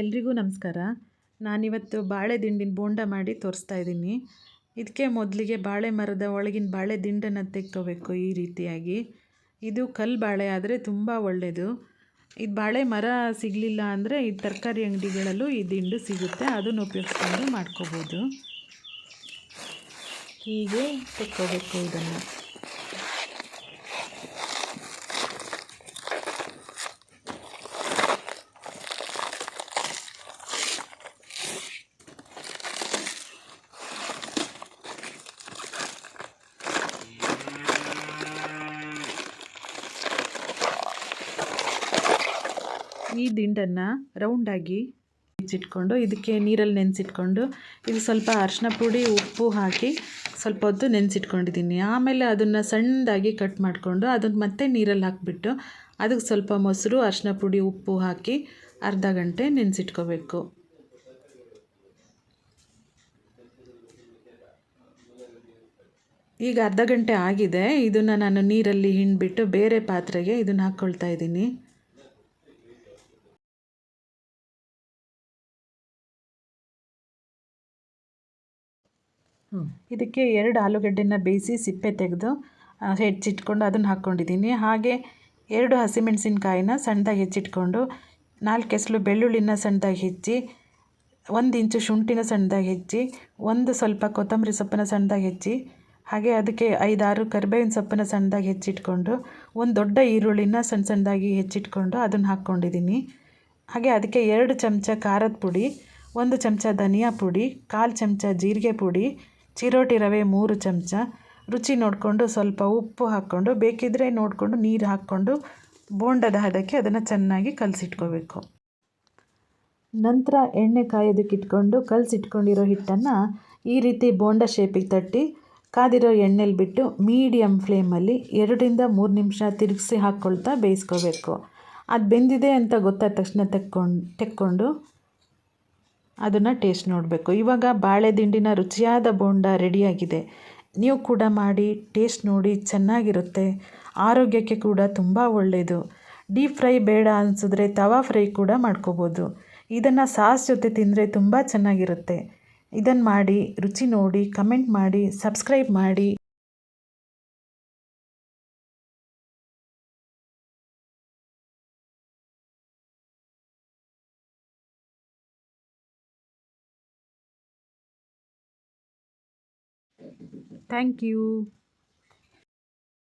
ಎಲ್ರಿಗೂ ನಮಸ್ಕಾರ. ನಾನಿವತ್ತು ಬಾಳೆ ದಿಂಡಿನ ಬೋಂಡ ಮಾಡಿ ತೋರಿಸ್ತಾ ಇದ್ದೀನಿ. ಇದಕ್ಕೆ ಮೊದಲಿಗೆ ಬಾಳೆ ಮರದ ಒಳಗಿನ ಬಾಳೆ ದಿಂಡನ್ನು ತೆಗ್ಕೋಬೇಕು ಈ ರೀತಿಯಾಗಿ. ಇದು ಕಲ್ಲು ಬಾಳೆ ಆದರೆ ತುಂಬ ಒಳ್ಳೆಯದು ಇದು ಬಾಳೆ ಮರ ಸಿಗಲಿಲ್ಲ ಅಂದರೆ ಈ ತರಕಾರಿ ಅಂಗಡಿಗಳಲ್ಲೂ ಈ ದಿಂಡು ಸಿಗುತ್ತೆ. ಅದನ್ನು ಉಪಯೋಗಿಸ್ಕೊಂಡು ಮಾಡ್ಕೋಬೋದು. ಹೀಗೆ ತೆಕ್ಕೋಬೇಕು ಇದನ್ನು. ಈ ದಿಂಡನ್ನು ರೌಂಡಾಗಿ ಹೆಚ್ಚಿಟ್ಕೊಂಡು ಇದಕ್ಕೆ ನೀರಲ್ಲಿ ನೆನೆಸಿಟ್ಕೊಂಡು, ಇದು ಸ್ವಲ್ಪ ಅರಿಶಿನ ಪುಡಿ, ಉಪ್ಪು ಹಾಕಿ ಸ್ವಲ್ಪ ಹೊತ್ತು ನೆನೆಸಿಟ್ಕೊಂಡಿದ್ದೀನಿ. ಆಮೇಲೆ ಅದನ್ನು ಸಣ್ಣದಾಗಿ ಕಟ್ ಮಾಡಿಕೊಂಡು, ಅದನ್ನು ಮತ್ತೆ ನೀರಲ್ಲಿ ಹಾಕಿಬಿಟ್ಟು, ಅದಕ್ಕೆ ಸ್ವಲ್ಪ ಮೊಸರು, ಅರಿಶಿನ ಪುಡಿ, ಉಪ್ಪು ಹಾಕಿ ಅರ್ಧ ಗಂಟೆ ನೆನೆಸಿಟ್ಕೋಬೇಕು. ಈಗ ಅರ್ಧ ಗಂಟೆ ಆಗಿದೆ. ಇದನ್ನು ನಾನು ನೀರಲ್ಲಿ ಹಿಂಡಿಬಿಟ್ಟು ಬೇರೆ ಪಾತ್ರೆಗೆ ಇದನ್ನು ಹಾಕ್ಕೊಳ್ತಾ ಇದ್ದೀನಿ. ಇದಕ್ಕೆ ಎರಡು ಆಲೂಗಡ್ಡೆನ ಬೇಯಿಸಿ ಸಿಪ್ಪೆ ತೆಗೆದು ಹೆಚ್ಚಿಟ್ಕೊಂಡು ಅದನ್ನು ಹಾಕ್ಕೊಂಡಿದ್ದೀನಿ. ಹಾಗೆ ಎರಡು ಹಸಿಮೆಣಸಿನ್ಕಾಯಿನ ಸಣ್ಣದಾಗಿ ಹೆಚ್ಚಿಟ್ಕೊಂಡು, ನಾಲ್ಕು ಎಸಳು ಬೆಳ್ಳುಳ್ಳಿನ ಸಣ್ಣದಾಗಿ ಹೆಚ್ಚಿ, ಒಂದು ಇಂಚು ಶುಂಠಿನ ಸಣ್ಣದಾಗಿ ಹೆಚ್ಚಿ, ಒಂದು ಸ್ವಲ್ಪ ಕೊತ್ತಂಬರಿ ಸೊಪ್ಪನ್ನ ಸಣ್ಣದಾಗಿ ಹೆಚ್ಚಿ, ಹಾಗೆ ಅದಕ್ಕೆ ಐದಾರು ಕರಿಬೇವಿನ ಸೊಪ್ಪನ್ನ ಸಣ್ಣದಾಗಿ ಹೆಚ್ಚಿಟ್ಕೊಂಡು, ಒಂದು ದೊಡ್ಡ ಈರುಳ್ಳಿನ ಸಣ್ಣ ಸಣ್ಣದಾಗಿ ಹೆಚ್ಚಿಟ್ಕೊಂಡು ಅದನ್ನು ಹಾಕ್ಕೊಂಡಿದ್ದೀನಿ. ಹಾಗೆ ಅದಕ್ಕೆ ಎರಡು ಚಮಚ ಖಾರದ ಪುಡಿ, ಒಂದು ಚಮಚ ಧನಿಯಾ ಪುಡಿ, ಕಾಲು ಚಮಚ ಜೀರಿಗೆ ಪುಡಿ ಚಿರೋಟಿ ರವೆ ಮೂರು ಚಮಚ. ರುಚಿ ನೋಡಿಕೊಂಡು ಸ್ವಲ್ಪ ಉಪ್ಪು ಹಾಕ್ಕೊಂಡು ಬೇಕಿದ್ದರೆ ನೋಡಿಕೊಂಡು ನೀರು ಹಾಕ್ಕೊಂಡು ಬೋಂಡದ ಹದಕ್ಕೆ ಅದನ್ನು ಚೆನ್ನಾಗಿ ಕಲಸಿಟ್ಕೋಬೇಕು. ನಂತರ ಎಣ್ಣೆ ಕಾಯೋದಕ್ಕಿಟ್ಕೊಂಡು ಕಲಸಿಟ್ಕೊಂಡಿರೋ ಹಿಟ್ಟನ್ನು ಈ ರೀತಿ ಬೋಂಡ ಶೇಪಿಗೆ ತಟ್ಟಿ, ಕಾದಿರೋ ಎಣ್ಣೆಲಿ ಬಿಟ್ಟು ಮೀಡಿಯಮ್ ಫ್ಲೇಮಲ್ಲಿ ಎರಡರಿಂದ ಮೂರು ನಿಮಿಷ ತಿರುಗಿಸಿ ಹಾಕ್ಕೊಳ್ತಾ ಬೇಯಿಸ್ಕೋಬೇಕು. ಅದು ಬೆಂದಿದೆ ಅಂತ ಗೊತ್ತಾದ ತಕ್ಷಣ ತೆಕ್ಕೊಂಡು ತೆಕ್ಕೊಂಡು ಅದನ್ನು ಟೇಸ್ಟ್ ನೋಡಬೇಕು. ಇವಾಗ ಬಾಳೆ ದಿಂಡಿನ ರುಚಿಯಾದ ಬೋಂಡ ರೆಡಿಯಾಗಿದೆ ನೀವು ಕೂಡ ಮಾಡಿ ಟೇಸ್ಟ್ ನೋಡಿ ಚೆನ್ನಾಗಿರುತ್ತೆ. ಆರೋಗ್ಯಕ್ಕೆ ಕೂಡ ತುಂಬ ಒಳ್ಳೆಯದು ಡೀಪ್ ಫ್ರೈ ಬೇಡ ಅನಿಸಿದ್ರೆ ತವಾ ಫ್ರೈ ಕೂಡ ಮಾಡ್ಕೋಬೋದು. ಇದನ್ನು ಸಾಸ್ ಜೊತೆ ತಿಂದರೆ ತುಂಬ ಚೆನ್ನಾಗಿರುತ್ತೆ. ಇದನ್ನು ಮಾಡಿ, ರುಚಿ ನೋಡಿ ಕಮೆಂಟ್ ಮಾಡಿ ಸಬ್ಸ್ಕ್ರೈಬ್ ಮಾಡಿ. Thank you.